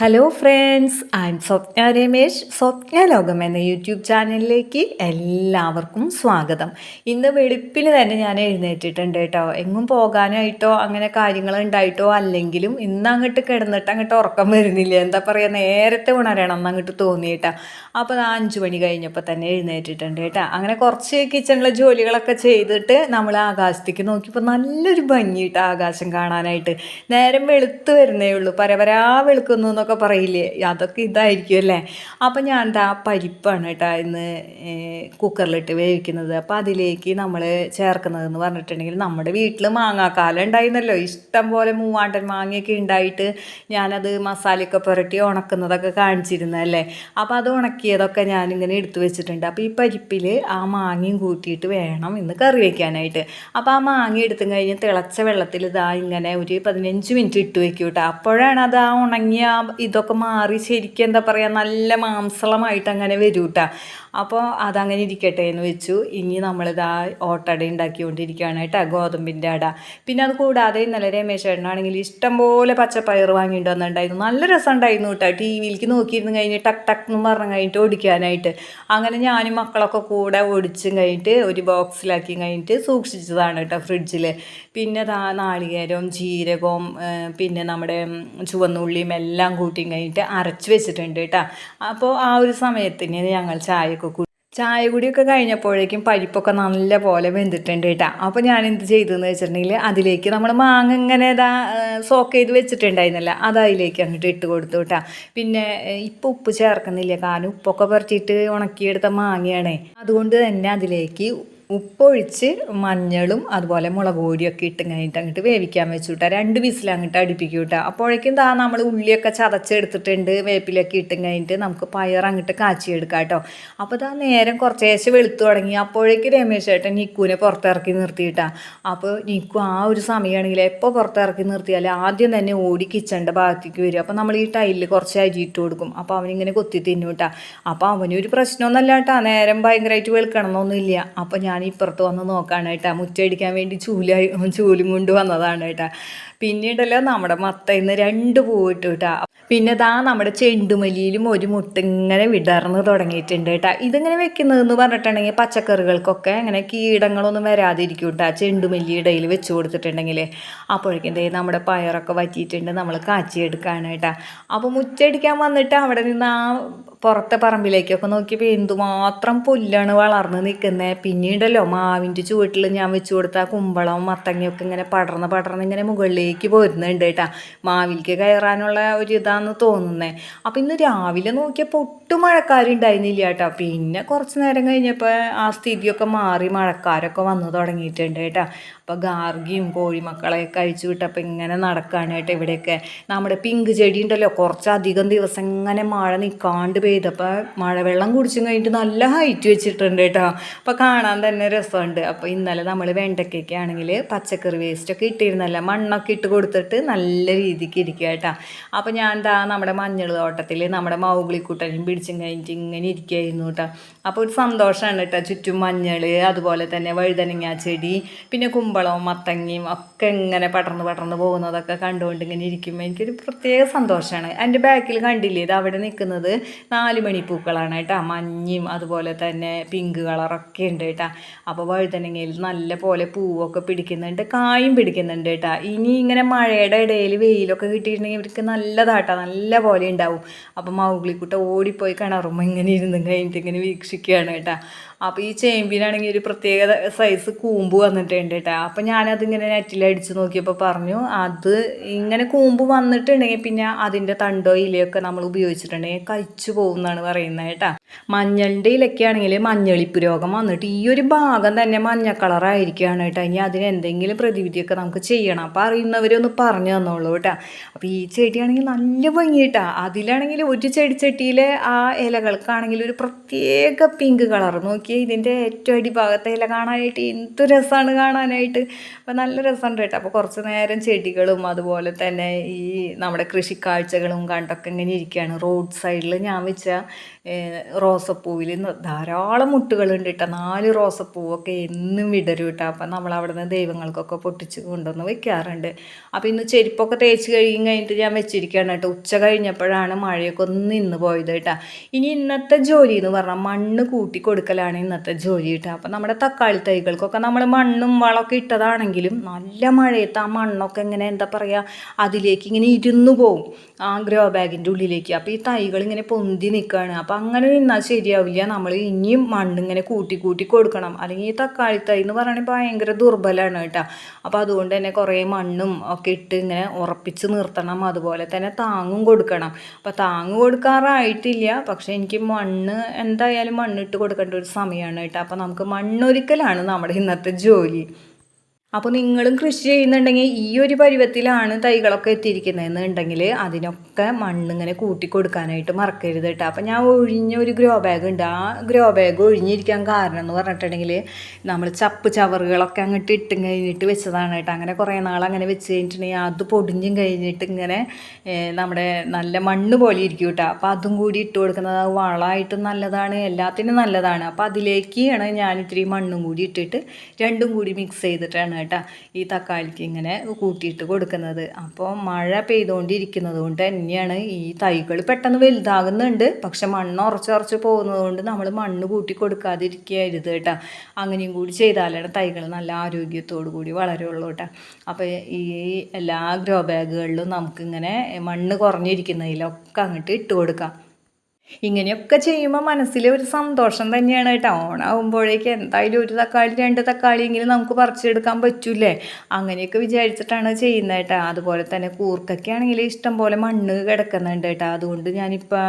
Hello friends I'm Swapna Ramesh Swapna Lokam എന്ന YouTube ചാനലിലേക്ക് എല്ലാവർക്കും സ്വാഗതം. ഇന്ന് വെളുപ്പിൽ തന്നെ ഞാൻ എഴുന്നേറ്റിട്ടുണ്ട് കേട്ടോ. എങ്ങും പോകാനായിട്ടോ അങ്ങനെ കാര്യങ്ങൾ ഉണ്ടായിട്ടോ അല്ലെങ്കിലും ഇന്ന് അങ്ങോട്ട് കിടന്നിട്ട് അങ്ങോട്ട് ഉറക്കം വരുന്നില്ല. എന്താ പറയുക നേരത്തെ ഉണരണം എന്ന് അങ്ങോട്ട് തോന്നിയിട്ടാ അപ്പോൾ ആ അഞ്ച് മണി കഴിഞ്ഞപ്പോൾ തന്നെ എഴുന്നേറ്റിട്ടുണ്ട് കേട്ടോ. അങ്ങനെ കുറച്ച് കിച്ചണിലെ ജോലികളൊക്കെ ചെയ്തിട്ട് നമ്മൾ ആകാശത്തേക്ക് നോക്കിയപ്പോൾ നല്ലൊരു ഭംഗിയിട്ട് ആകാശം കാണാനായിട്ട്. നേരം വെളുത്ത് വരുന്നേ ഉള്ളൂ. പരപരാ വെളുക്കുന്നു എന്നൊക്കെ പറയില്ലേ? അതൊക്കെ ഇതായിരിക്കും അല്ലേ? അപ്പം ഞാൻ എന്താ പരിപ്പാണ് കേട്ടോ ഇന്ന് കുക്കറിലിട്ട് വേവിക്കുന്നത്. അപ്പോൾ അതിലേക്ക് നമ്മൾ ചേർക്കുന്നതെന്ന് പറഞ്ഞിട്ടുണ്ടെങ്കിൽ നമ്മുടെ വീട്ടിൽ മാങ്ങാക്കാലം ഉണ്ടായിരുന്നല്ലോ. ഇഷ്ടം പോലെ മൂവാണ്ടൻ മാങ്ങയൊക്കെ ഉണ്ടായിട്ട് ഞാനത് മസാലയൊക്കെ പുരട്ടി ഉണക്കുന്നതൊക്കെ കാണിച്ചിരുന്നല്ലേ അപ്പോൾ അത് ഉണക്കിയതൊക്കെ ഞാനിങ്ങനെ എടുത്തു വെച്ചിട്ടുണ്ട്. അപ്പോൾ ഈ പരിപ്പിൽ ആ മാങ്ങയും കൂട്ടിയിട്ട് വേണം ഇന്ന് കറി വയ്ക്കാനായിട്ട് അപ്പോൾ ആ മാങ്ങ എടുത്തും കഴിഞ്ഞ് തിളച്ച വെള്ളത്തിൽ ഇതാ ഇങ്ങനെ ഒരു പതിനഞ്ച് മിനിറ്റ് ഇട്ട് വെക്കൂട്ടോ. കേട്ടോ അപ്പോഴാണ് അത് ആ ഉണങ്ങിയ ഇതൊക്കെ മാറി ശരിക്കും എന്താ പറയുക നല്ല മാംസളമായിട്ട് അങ്ങനെ വരും കേട്ടോ അപ്പോൾ അതങ്ങനെ ഇരിക്കട്ടെ എന്ന് വെച്ചു. ഇനി നമ്മളിതാ ഓട്ടട ഉണ്ടാക്കിക്കൊണ്ടിരിക്കുകയാണ് കേട്ടോ ഗോതമ്പിന്റെ അട. പിന്നെ അത് കൂടാതെ ഇന്നലെ രമേശ് ചേട്ടനാണെങ്കിൽ ഇഷ്ടംപോലെ പച്ചപ്പയർ വാങ്ങിയിട്ട് വന്നിട്ടുണ്ടായിരുന്നു. നല്ല രസം ഉണ്ടായിരുന്നു കേട്ടോ. ടി വിയിലേക്ക് നോക്കിയിരുന്നു കഴിഞ്ഞ് ടക്ക് ടക്ക് എന്ന് പറഞ്ഞു കഴിഞ്ഞിട്ട് ഓടിക്കാനായിട്ട്. അങ്ങനെ ഞാനും മക്കളൊക്കെ കൂടെ ഓടിച്ചും കഴിഞ്ഞിട്ട് ഒരു ബോക്സിലാക്കി കഴിഞ്ഞിട്ട് സൂക്ഷിച്ചതാണ് കേട്ടോ ഫ്രിഡ്ജിൽ പിന്നെ നാളികേരവും ജീരകവും പിന്നെ നമ്മുടെ ചുവന്നുള്ളിയും എല്ലാം കൂട്ടിയും കഴിഞ്ഞിട്ട് അരച്ച് വെച്ചിട്ടുണ്ട് കേട്ടോ. അപ്പോൾ ആ ഒരു സമയത്തിന് ഞങ്ങൾ ചായയൊക്കെ ചായ കുടിയൊക്കെ കഴിഞ്ഞപ്പോഴേക്കും പരിപ്പൊക്കെ നല്ല പോലെ വെന്തിട്ടുണ്ട് കേട്ടോ. അപ്പോൾ ഞാൻ എന്ത് ചെയ്തതെന്ന് വെച്ചിട്ടുണ്ടെങ്കിൽ അതിലേക്ക് നമ്മൾ മാങ്ങ ഇങ്ങനെ ഇതാ സോക്ക് ചെയ്ത് വെച്ചിട്ടുണ്ടായിരുന്നില്ല. അത് അതിലേക്ക് അങ്ങോട്ട് ഇട്ട് കൊടുത്തു കേട്ടോ. പിന്നെ ഇപ്പോൾ ഉപ്പ് ചേർക്കുന്നില്ല. കാരണം ഉപ്പൊക്കെ പറിച്ചിട്ട് ഉണക്കിയെടുത്ത മാങ്ങയാണേ. അതുകൊണ്ട് തന്നെ അതിലേക്ക് ഉപ്പൊഴിച്ച് മഞ്ഞളും അതുപോലെ മുളക് പൊടിയൊക്കെ ഇട്ട് കഴിഞ്ഞിട്ട് അങ്ങോട്ട് വേവിക്കാൻ വെച്ചു കിട്ടുക രണ്ട് വിസിൽ അങ്ങോട്ട് അടുപ്പിക്കും കേട്ടോ അപ്പോഴേക്കും ദാ നമ്മൾ ഉള്ളിയൊക്കെ ചതച്ചെടുത്തിട്ടുണ്ട് വേപ്പിലൊക്കെ ഇട്ടും കഴിഞ്ഞിട്ട് നമുക്ക് പയർ അങ്ങോട്ട് കാച്ചിയെടുക്കാം കേട്ടോ അപ്പോൾ ദാ നേരം കുറച്ചേശം വെളുത്തു തുടങ്ങി. അപ്പോഴേക്കും രമേശ് ചേട്ടൻ നിക്കുവിനെ പുറത്തിറക്കി നിർത്തിയിട്ടാ. അപ്പോൾ നിക്കു ആ ഒരു സമയമാണെങ്കിൽ എപ്പോൾ പുറത്തിറക്കി നിർത്തിയാൽ ആദ്യം തന്നെ ഓടി കിച്ചണിന്റെ ഭാഗത്തേക്ക് വരും. അപ്പോൾ നമ്മൾ ഈ ടൈലിൽ കുറച്ച് അരി ഇട്ട് കൊടുക്കും. അപ്പോൾ അവനിങ്ങനെ കൊത്തി തിന്നു കേട്ടാ അപ്പോൾ അവനൊരു പ്രശ്നമൊന്നുമല്ല കേട്ടാ നേരം ഭയങ്കരമായിട്ട് വെളുക്കണമെന്നൊന്നുമില്ല. അപ്പോൾ ഞാൻ ഞാൻ ഇപ്പുറത്ത് വന്ന് നോക്കാണ് കേട്ടോ. മുറ്റടിക്കാൻ വേണ്ടി ചൂല ചൂലും കൊണ്ട് വന്നതാണ് കേട്ടോ. പിന്നീടല്ലോ നമ്മുടെ മത്തയിന്ന് രണ്ട് പൂവിട്ട് കേട്ടോ പിന്നെ ദാ നമ്മുടെ ചെണ്ടുമല്ലിയിലും ഒരു മുട്ട ഇങ്ങനെ വിടർന്ന് തുടങ്ങിയിട്ടുണ്ട് കേട്ടോ ഇതിങ്ങനെ വെക്കുന്നതെന്ന് പറഞ്ഞിട്ടുണ്ടെങ്കിൽ പച്ചക്കറികൾക്കൊക്കെ അങ്ങനെ കീടങ്ങളൊന്നും വരാതിരിക്കും കേട്ടോ ചെണ്ടുമല്ലി ഇടയിൽ വെച്ച് കൊടുത്തിട്ടുണ്ടെങ്കിൽ അപ്പോഴേക്കും നമ്മുടെ പയറൊക്കെ വറ്റിയിട്ടുണ്ട് നമ്മൾ കാച്ചിയെടുക്കുകയാണ് കേട്ടോ അപ്പോൾ മുറ്റടിക്കാൻ വന്നിട്ട് അവിടെ നിന്ന് ആ പുറത്തെ പറമ്പിലേക്കൊക്കെ നോക്കിയപ്പോൾ എന്തുമാത്രം പുല്ലാണ് വളർന്ന് നിൽക്കുന്നത് പിന്നീടല്ലോ മാവിന്റെ ചുവട്ടിൽ ഞാൻ വെച്ച് കൊടുത്ത കുമ്പളം മത്തങ്ങയൊക്കെ ഇങ്ങനെ പടർന്ന് പടർന്ന് ഇങ്ങനെ മുകളിലേക്ക് പോരുന്നുണ്ട് കേട്ടോ. മാവിലേക്ക് കയറാനുള്ള ഒരു ഇതാന്ന് തോന്നുന്നത് അപ്പോൾ ഇന്ന് രാവിലെ നോക്കിയപ്പോൾ ഒട്ടും മഴക്കാരുണ്ടായിരുന്നില്ല കേട്ടോ. പിന്നെ കുറച്ച് നേരം കഴിഞ്ഞപ്പോൾ ആ സ്ഥിതിയൊക്കെ മാറി മഴക്കാരൊക്കെ വന്ന് തുടങ്ങിയിട്ടുണ്ട് കേട്ടോ. അപ്പോൾ ഗാർഗിയും കോഴിമക്കളെയൊക്കെ അഴിച്ചു വിട്ടപ്പോൾ ഇങ്ങനെ നടക്കുകയാണ് കേട്ടോ ഇവിടെയൊക്കെ. നമ്മുടെ പിങ്ക് ചെടി ഉണ്ടല്ലോ കുറച്ചധികം ദിവസം ഇങ്ങനെ മഴ നിൽക്കാണ്ട് പെയ്തപ്പോൾ മഴവെള്ളം കുടിച്ചും കഴിഞ്ഞിട്ട് നല്ല ഹൈറ്റ് വെച്ചിട്ടുണ്ട് കേട്ടോ. അപ്പോൾ കാണാൻ തന്നെ രസമുണ്ട്. അപ്പോൾ ഇന്നലെ നമ്മൾ വെണ്ടയ്ക്കൊക്കെ ആണെങ്കിൽ പച്ചക്കറി വേസ്റ്റൊക്കെ ഇട്ടിരുന്നല്ല. മണ്ണൊക്കെ ഇട്ട് കൊടുത്തിട്ട് നല്ല രീതിക്ക് ഇരിക്കുക കേട്ടോ. അപ്പോൾ ഞാൻ എന്താ നമ്മുടെ മഞ്ഞൾ തോട്ടത്തിൽ നമ്മുടെ മൗഗ്ലിക്കുട്ടനും പിടിച്ചും കഴിഞ്ഞിട്ട് ഇങ്ങനെ ഇരിക്കുകയായിരുന്നു കേട്ടോ. അപ്പോൾ ഒരു സന്തോഷമാണ് കേട്ടോ. ചുറ്റും മഞ്ഞൾ അതുപോലെ തന്നെ വഴുതനങ്ങ ചെടി പിന്നെ കുമ്പളവും മത്തങ്ങയും ഒക്കെ ഇങ്ങനെ പടർന്ന് പടർന്ന് പോകുന്നതൊക്കെ കണ്ടുകൊണ്ട് ഇങ്ങനെ ഇരിക്കുമ്പോൾ എനിക്കൊരു പ്രത്യേക സന്തോഷമാണ് എന്റെ ബാക്കിൽ കണ്ടില്ലേ ഇത് അവിടെ നിൽക്കുന്നത് നാല് മണിപ്പൂക്കളാണ് കേട്ടോ. മഞ്ഞയും അതുപോലെ തന്നെ പിങ്ക് കളറൊക്കെ ഉണ്ട് കേട്ടോ. അപ്പോൾ വഴുതനങ്ങയിൽ നല്ല പോലെ പൂവൊക്കെ പിടിക്കുന്നുണ്ട് കായും പിടിക്കുന്നുണ്ട് കേട്ടോ. ഇനി ഇങ്ങനെ മഴയുടെ ഇടയിൽ വെയിലൊക്കെ കിട്ടിയിട്ടുണ്ടെങ്കിൽ ഇവർക്ക് നല്ലതാട്ടോ നല്ല പോലെ ഉണ്ടാവും. അപ്പോൾ മൗഗ്ലിക്കുട്ട ഓടിപ്പോയി കിണറുമ്പോൾ ഇങ്ങനെ ഇരുന്നും കഴിഞ്ഞിട്ട് ഇങ്ങനെ വീക്ഷിക്കുകയാണ് കേട്ടോ. അപ്പോൾ ഈ ചേമ്പിനാണെങ്കിൽ ഒരു പ്രത്യേക സൈസ് കൂമ്പ് വന്നിട്ടുണ്ട് കേട്ടോ അപ്പോൾ ഞാനതിങ്ങനെ നെറ്റിലടിച്ച് നോക്കിയപ്പോൾ പറഞ്ഞു അത് ഇങ്ങനെ കൂമ്പ് വന്നിട്ടുണ്ടെങ്കിൽ പിന്നെ അതിന്റെ തണ്ടോ ഇലയൊക്കെ നമ്മൾ ഉപയോഗിച്ചിട്ടുണ്ടെങ്കിൽ കഴിച്ചു പോകുന്നതാണ് പറയുന്നത് കേട്ടോ മഞ്ഞളിന്റെ ഇലയ്ക്ക് ആണെങ്കിൽ മഞ്ഞളിപ്പ് രോഗം വന്നിട്ട് ഈ ഒരു ഭാഗം തന്നെ മഞ്ഞ കളറായിരിക്കുകയാണ് കേട്ടോ ഇനി അതിന് എന്തെങ്കിലും പ്രതിവിധിയൊക്കെ നമുക്ക് ചെയ്യണം. അപ്പോൾ അറിയുന്നവരൊന്ന് പറഞ്ഞു തന്നോളൂ കേട്ടോ അപ്പോൾ ഈ ചെടിയാണെങ്കിൽ നല്ല ഭംഗി കേട്ടോ അതിലാണെങ്കിൽ ഒരു ചെടിച്ചട്ടിയിലെ ആ ഇലകൾക്കാണെങ്കിൽ ഒരു പ്രത്യേക പിങ്ക് കളർ നോക്കി നോക്കിയാൽ ഇതിന്റെ ഏറ്റവും അടിഭാഗത്തെ ഇല കാണാനായിട്ട് എന്ത് രസമാണ് കാണാനായിട്ട്. അപ്പോൾ നല്ല രസമുണ്ട് കേട്ടോ. അപ്പോൾ കുറച്ച് നേരം ചെടികളും അതുപോലെ തന്നെ ഈ നമ്മുടെ കൃഷിക്കാഴ്ചകളും കണ്ടൊക്കെ ഇങ്ങനെ ഇരിക്കുകയാണ്. റോഡ് സൈഡിൽ ഞാൻ വെച്ച റോസപ്പൂവിൽ ധാരാളം മുട്ടുകളുണ്ട് കേട്ടോ. നാല് റോസപ്പൂവൊക്കെ എന്നും വിടരും കേട്ടോ. അപ്പം നമ്മൾ അവിടെ നിന്ന് ദൈവങ്ങൾക്കൊക്കെ പൊട്ടിച്ച് കൊണ്ടുവന്ന് വെക്കാറുണ്ട്. അപ്പോൾ ഇന്ന് ചെരുപ്പൊക്കെ തേച്ച് കഴിയും കഴിഞ്ഞിട്ട് ഞാൻ വെച്ചിരിക്കുകയാണ് കേട്ടോ. ഉച്ച കഴിഞ്ഞപ്പോഴാണ് മഴയൊക്കെ ഒന്ന് നിന്ന് പോയത് കേട്ടോ. ഇനി ഇന്നത്തെ ജോലി എന്ന് പറഞ്ഞാൽ മണ്ണ് കൂട്ടി കൊടുക്കലാണ് ഇന്നത്തെ ജോലി കിട്ടുക. അപ്പം നമ്മുടെ തക്കാളി തൈകൾക്കൊക്കെ നമ്മൾ മണ്ണും വളമൊക്കെ ഇട്ടതാണെങ്കിലും നല്ല മഴയത്ത് ആ മണ്ണൊക്കെ ഇങ്ങനെ എന്താ പറയുക അതിലേക്ക് ഇങ്ങനെ ഇരുന്നു പോവും ആ ഗ്രോ ബാഗിന്റെ ഉള്ളിലേക്ക്. അപ്പോൾ ഈ തൈകൾ ഇങ്ങനെ പൊന്തി നിൽക്കുകയാണ്. അപ്പോൾ അങ്ങനെ നിന്നാൽ ശരിയാവില്ല. നമ്മൾ ഇനിയും മണ്ണിങ്ങനെ കൂട്ടി കൂട്ടി കൊടുക്കണം. അല്ലെങ്കിൽ ഈ തക്കാളി തൈ എന്ന് പറയുകയാണെങ്കിൽ ഭയങ്കര ദുർബലമാണ് കേട്ടോ. അപ്പോൾ അതുകൊണ്ട് തന്നെ കുറേ മണ്ണും ഒക്കെ ഇട്ട് ഇങ്ങനെ ഉറപ്പിച്ച് നിർത്തണം. അതുപോലെ തന്നെ താങ്ങും കൊടുക്കണം. അപ്പോൾ താങ്ങ് കൊടുക്കാറായിട്ടില്ല. പക്ഷേ എനിക്ക് മണ്ണ് എന്തായാലും മണ്ണിട്ട് കൊടുക്കേണ്ട ഒരു സമയമാണ് കേട്ടോ. അപ്പോൾ നമുക്ക് മണ്ണൊരിക്കലാണ് നമ്മുടെ ഇന്നത്തെ ജോലി. അപ്പോൾ നിങ്ങളും കൃഷി ചെയ്യുന്നുണ്ടെങ്കിൽ ഈ ഒരു പരുവത്തിലാണ് തൈകളൊക്കെ എത്തിയിരിക്കുന്നതെന്നുണ്ടെങ്കിൽ അതിനൊക്കെ മണ്ണിങ്ങനെ കൂട്ടി കൊടുക്കാനായിട്ട് മറക്കരുത് കേട്ടോ. അപ്പോൾ ഞാൻ ഒഴിഞ്ഞ ഒരു ഗ്രോ ബാഗ് ഉണ്ട്. ആ ഗ്രോ ബാഗ് ഒഴിഞ്ഞിരിക്കാൻ കാരണം എന്ന് പറഞ്ഞിട്ടുണ്ടെങ്കിൽ നമ്മൾ ചപ്പ് ചവറുകളൊക്കെ അങ്ങോട്ട് ഇട്ടും കഴിഞ്ഞിട്ട് വെച്ചതാണ് കേട്ടോ. അങ്ങനെ കുറേ നാൾ അങ്ങനെ വെച്ച് കഴിഞ്ഞിട്ടുണ്ടെങ്കിൽ അത് പൊടിഞ്ഞും കഴിഞ്ഞിട്ട് ഇങ്ങനെ നമ്മുടെ നല്ല മണ്ണ് പോലെ ഇരിക്കും കേട്ടോ. അപ്പോൾ അതും കൂടി ഇട്ട് കൊടുക്കുന്നത് വളമായിട്ടും നല്ലതാണ് എല്ലാത്തിനും നല്ലതാണ്. അപ്പോൾ അതിലേക്കാണ് ഞാൻ ഇത്തിരി മണ്ണും കൂടി ഇട്ടിട്ട് രണ്ടും കൂടി മിക്സ് ചെയ്തിട്ടാണ് കേട്ടോ ഈ തക്കാളിക്ക് ഇങ്ങനെ കൂട്ടിയിട്ട് കൊടുക്കുന്നത്. അപ്പോൾ മഴ പെയ്തുകൊണ്ടിരിക്കുന്നത് കൊണ്ട് തന്നെയാണ് ഈ തൈകൾ പെട്ടെന്ന് വലുതാകുന്നുണ്ട്. പക്ഷെ മണ്ണ് ഉറച്ച് ഉറച്ച് പോകുന്നത് കൊണ്ട് നമ്മൾ മണ്ണ് കൂട്ടി കൊടുക്കാതിരിക്കരുത് കേട്ടോ. അങ്ങനെയും കൂടി ചെയ്താലാണ് തൈകൾ നല്ല ആരോഗ്യത്തോടു കൂടി വളരുള്ളൂ കേട്ടോ. അപ്പോൾ ഈ എല്ലാ ഗ്രോ ബാഗുകളിലും നമുക്കിങ്ങനെ മണ്ണ് കുറഞ്ഞിരിക്കുന്നതിലൊക്കെ അങ്ങോട്ട് ഇട്ട് കൊടുക്കാം. ഇങ്ങനെയൊക്കെ ചെയ്യുമ്പോൾ മനസ്സിൽ ഒരു സന്തോഷം തന്നെയാണ് കേട്ടോ. ഓണാകുമ്പോഴേക്ക് എന്തായാലും ഒരു തക്കാളി രണ്ട് തക്കാളിയെങ്കിലും നമുക്ക് പറിച്ചെടുക്കാൻ പറ്റൂലേ അങ്ങനെയൊക്കെ വിചാരിച്ചിട്ടാണ് ചെയ്യുന്നത് കേട്ടോ. അതുപോലെ തന്നെ കൂർക്കൊക്കെ ആണെങ്കിൽ ഇഷ്ടം പോലെ മണ്ണ് കിടക്കുന്നുണ്ട് കേട്ടോ. അതുകൊണ്ട് ഞാനിപ്പോൾ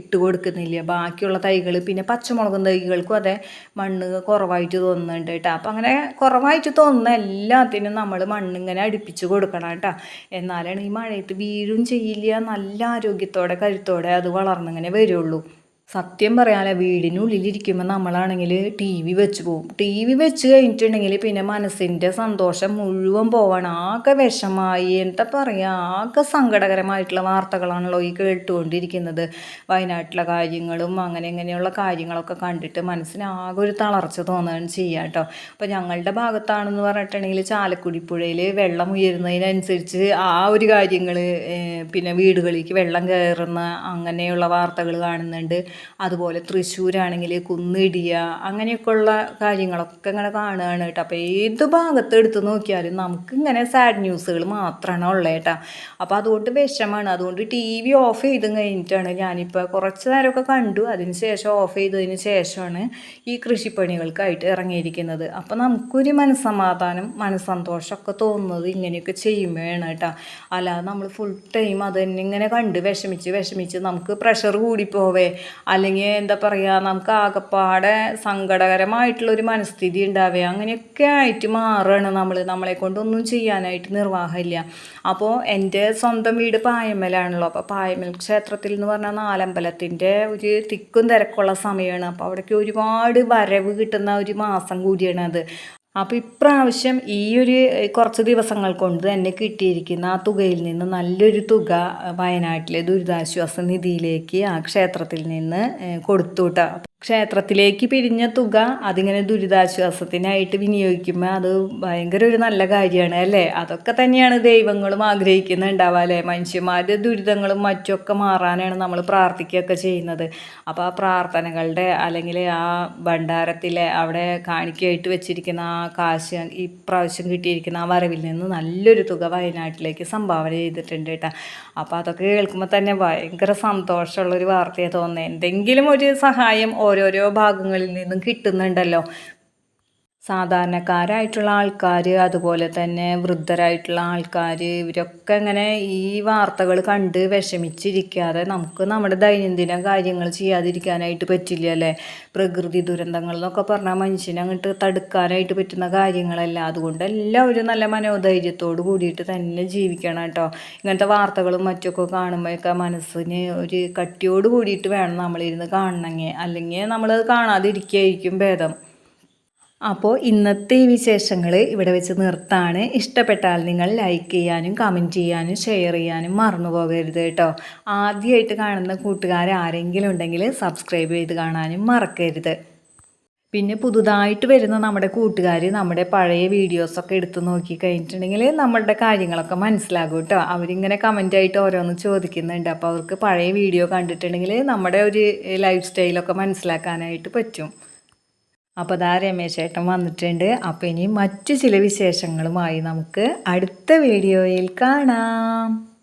ഇട്ട് കൊടുക്കുന്നില്ല. ബാക്കിയുള്ള തൈകൾ പിന്നെ പച്ചമുളകും തൈകൾക്കും അതെ മണ്ണ് കുറവായിട്ട് തോന്നുന്നുണ്ട് കേട്ടോ. അപ്പം അങ്ങനെ കുറവായിട്ട് തോന്നുന്ന എല്ലാത്തിനും നമ്മൾ മണ്ണിങ്ങനെ അടുപ്പിച്ച് കൊടുക്കണം കേട്ടോ. എന്നാലാണ് ഈ മഴയത്ത് വീഴും ചെയ്യില്ല. നല്ല ആരോഗ്യത്തോടെ കരുത്തോടെ അത് വളർന്നിങ്ങനെ വരുള്ളൂ സത്യം പറയാല വീടിനുള്ളിലിരിക്കുമ്പോൾ നമ്മളാണെങ്കിൽ ടി വി വെച്ച് പോകും ടി വി വെച്ച് കഴിഞ്ഞിട്ടുണ്ടെങ്കിൽ പിന്നെ മനസ്സിന്റെ സന്തോഷം മുഴുവൻ പോവാണ്. ആകെ വിഷമായി എന്താ പറയുക ആകെ സങ്കടകരമായിട്ടുള്ള വാർത്തകളാണല്ലോ ഈ കേട്ടുകൊണ്ടിരിക്കുന്നത്. വയനാട്ടിലെ കാര്യങ്ങളും അങ്ങനെ ഇങ്ങനെയുള്ള കാര്യങ്ങളൊക്കെ കണ്ടിട്ട് മനസ്സിന് ആകെ ഒരു തളർച്ച തോന്നുകയാണ് ചെയ്യുക കേട്ടോ. അപ്പോൾ ഞങ്ങളുടെ ഭാഗത്താണെന്ന് പറഞ്ഞിട്ടുണ്ടെങ്കിൽ ചാലക്കുടി പുഴയിൽ വെള്ളം ഉയരുന്നതിനനുസരിച്ച് ആ ഒരു കാര്യങ്ങൾ പിന്നെ വീടുകളിലേക്ക് വെള്ളം കയറുന്ന അങ്ങനെയുള്ള വാർത്തകൾ കാണുന്നുണ്ട്. അതുപോലെ തൃശ്ശൂരാണെങ്കിൽ കുന്നിടിയ അങ്ങനെയൊക്കെയുള്ള കാര്യങ്ങളൊക്കെ ഇങ്ങനെ കാണുകയാണ് കേട്ടോ. അപ്പോൾ ഏത് ഭാഗത്ത് എടുത്ത് നോക്കിയാലും നമുക്ക് ഇങ്ങനെ സാഡ് ന്യൂസുകൾ മാത്രമാണ് ഉള്ളത് കേട്ടോ. അപ്പോൾ അതുകൊണ്ട് വിഷമാണ്. അതുകൊണ്ട് ടി വി ഓഫ് ചെയ്ത് കഴിഞ്ഞിട്ടാണ് ഞാനിപ്പോൾ കുറച്ച് നേരമൊക്കെ കണ്ടു. അതിന് ശേഷം ഓഫ് ചെയ്തതിന് ശേഷമാണ് ഈ കൃഷിപ്പണികൾക്കായിട്ട് ഇറങ്ങിയിരിക്കുന്നത്. അപ്പോൾ നമുക്കൊരു മനസ്സമാധാനം മനസ്സന്തോഷമൊക്കെ തോന്നുന്നത് ഇങ്ങനെയൊക്കെ ചെയ്യുമ്പോഴാണ് കേട്ടോ. അല്ലാതെ നമ്മൾ ഫുൾ ടൈം അത് തന്നെ ഇങ്ങനെ കണ്ട് വിഷമിച്ച് വിഷമിച്ച് നമുക്ക് പ്രഷർ കൂടിപ്പോവേ. അല്ലെങ്കിൽ എന്താ പറയുക നമുക്ക് ആകെപ്പാടെ സങ്കടകരമായിട്ടുള്ളൊരു മനസ്ഥിതി ഉണ്ടാവുക. അങ്ങനെയൊക്കെ ആയിട്ട് മാറുകയാണ് നമ്മൾ നമ്മളെ കൊണ്ടൊന്നും ചെയ്യാനായിട്ട് നിർവാഹമില്ല. അപ്പോൾ എന്റെ സ്വന്തം വീട് പായമ്മലാണല്ലോ. അപ്പോൾ പായമ്മൽ ക്ഷേത്രത്തിൽ എന്ന് പറഞ്ഞാൽ നാലമ്പലത്തിന്റെ ഒരു തിക്കും തിരക്കുള്ള സമയമാണ്. അപ്പോൾ അവിടേക്ക് ഒരുപാട് വരവ് കിട്ടുന്ന ഒരു മാസം കൂടിയാണ് അത്. അപ്പോൾ ഇപ്രാവശ്യം ഈ ഒരു കുറച്ച് ദിവസങ്ങൾ കൊണ്ട് തന്നെ കിട്ടിയിരിക്കുന്ന ആ തുകയിൽ നിന്ന് നല്ലൊരു തുക വയനാട്ടിലെ ദുരിതാശ്വാസ നിധിയിലേക്ക് ആ ക്ഷേത്രത്തിൽ നിന്ന് കൊടുത്തു കേട്ടോ ക്ഷേത്രത്തിലേക്ക് പിരിഞ്ഞ തുക അതിങ്ങനെ ദുരിതാശ്വാസത്തിനായിട്ട് വിനിയോഗിക്കുമ്പോൾ അത് ഭയങ്കര ഒരു നല്ല കാര്യമാണ് അല്ലേ? അതൊക്കെ തന്നെയാണ് ദൈവങ്ങളും ആഗ്രഹിക്കുന്നുണ്ടാവുക അല്ലേ? മനുഷ്യന്മാരുടെ ദുരിതങ്ങളും മറ്റുമൊക്കെ മാറാനാണ് നമ്മൾ പ്രാർത്ഥിക്കുകയൊക്കെ ചെയ്യുന്നത്. അപ്പോൾ ആ പ്രാർത്ഥനകളുടെ അല്ലെങ്കിൽ ആ ഭണ്ഡാരത്തിലെ അവിടെ കാണിക്കയായിട്ട് വെച്ചിരിക്കുന്ന ആ കാശ് ഈ പ്രാവശ്യം കിട്ടിയിരിക്കുന്ന ആ വരവിൽ നിന്ന് നല്ലൊരു തുക വയനാട്ടിലേക്ക് സംഭാവന ചെയ്തിട്ടുണ്ട് കേട്ടോ. അപ്പോൾ അതൊക്കെ കേൾക്കുമ്പോൾ തന്നെ ഭയങ്കര സന്തോഷമുള്ളൊരു വാർത്തയാണ് തോന്നുന്നത് എന്തെങ്കിലും ഒരു സഹായം ഓരോരോ ഭാഗങ്ങളിൽ നിന്നും കിട്ടുന്നുണ്ടല്ലോ. സാധാരണക്കാരായിട്ടുള്ള ആൾക്കാർ അതുപോലെ തന്നെ വൃദ്ധരായിട്ടുള്ള ആൾക്കാർ ഇവരൊക്കെ ഇങ്ങനെ ഈ വാർത്തകൾ കണ്ട് വിഷമിച്ചിരിക്കാതെ നമുക്ക് നമ്മുടെ ദൈനംദിന കാര്യങ്ങൾ ചെയ്യാതിരിക്കാനായിട്ട് പറ്റില്ല അല്ലേ? പ്രകൃതി ദുരന്തങ്ങൾ എന്നൊക്കെ പറഞ്ഞാൽ മനുഷ്യനെ അങ്ങോട്ട് തടുക്കാനായിട്ട് പറ്റുന്ന കാര്യങ്ങളല്ല. അതുകൊണ്ട് എല്ലാവരും നല്ല മനോധൈര്യത്തോട് കൂടിയിട്ട് തന്നെ ജീവിക്കണം കേട്ടോ. ഇങ്ങനത്തെ വാർത്തകളും മറ്റൊക്കെ കാണുമ്പോഴൊക്കെ മനസ്സിന് ഒരു കട്ടിയോട് കൂടിയിട്ട് വേണം നമ്മളിരുന്ന് കാണണമെങ്കിൽ. അല്ലെങ്കിൽ നമ്മളത് കാണാതിരിക്കുകയായിരിക്കും ഭേദം. അപ്പോൾ ഇന്നത്തെ ഈ വിശേഷങ്ങൾ ഇവിടെ വെച്ച് നിർത്താണ്. ഇഷ്ടപ്പെട്ടാൽ നിങ്ങൾ ലൈക്ക് ചെയ്യാനും കമന്റ് ചെയ്യാനും ഷെയർ ചെയ്യാനും മറന്നു പോകരുത് കേട്ടോ. ആദ്യമായിട്ട് കാണുന്ന കൂട്ടുകാർ ആരെങ്കിലും ഉണ്ടെങ്കിൽ സബ്സ്ക്രൈബ് ചെയ്ത് കാണാനും മറക്കരുത്. പിന്നെ പുതുതായിട്ട് വരുന്ന നമ്മുടെ കൂട്ടുകാർ നമ്മുടെ പഴയ വീഡിയോസൊക്കെ എടുത്തു നോക്കി കഴിഞ്ഞിട്ടുണ്ടെങ്കിൽ നമ്മളുടെ കാര്യങ്ങളൊക്കെ മനസ്സിലാകും കേട്ടോ. അവരിങ്ങനെ കമന്റായിട്ട് ഓരോന്ന് ചോദിക്കുന്നുണ്ട്. അപ്പോൾ അവർക്ക് പഴയ വീഡിയോ കണ്ടിട്ടുണ്ടെങ്കിൽ നമ്മുടെ ഒരു ലൈഫ് സ്റ്റൈലൊക്കെ മനസ്സിലാക്കാനായിട്ട് പറ്റും. അപ്പോൾ അതാ രമേശേട്ടൻ വന്നിട്ടുണ്ട്. അപ്പോൾ ഇനി മറ്റു ചില വിശേഷങ്ങളുമായി നമുക്ക് അടുത്ത വീഡിയോയിൽ കാണാം.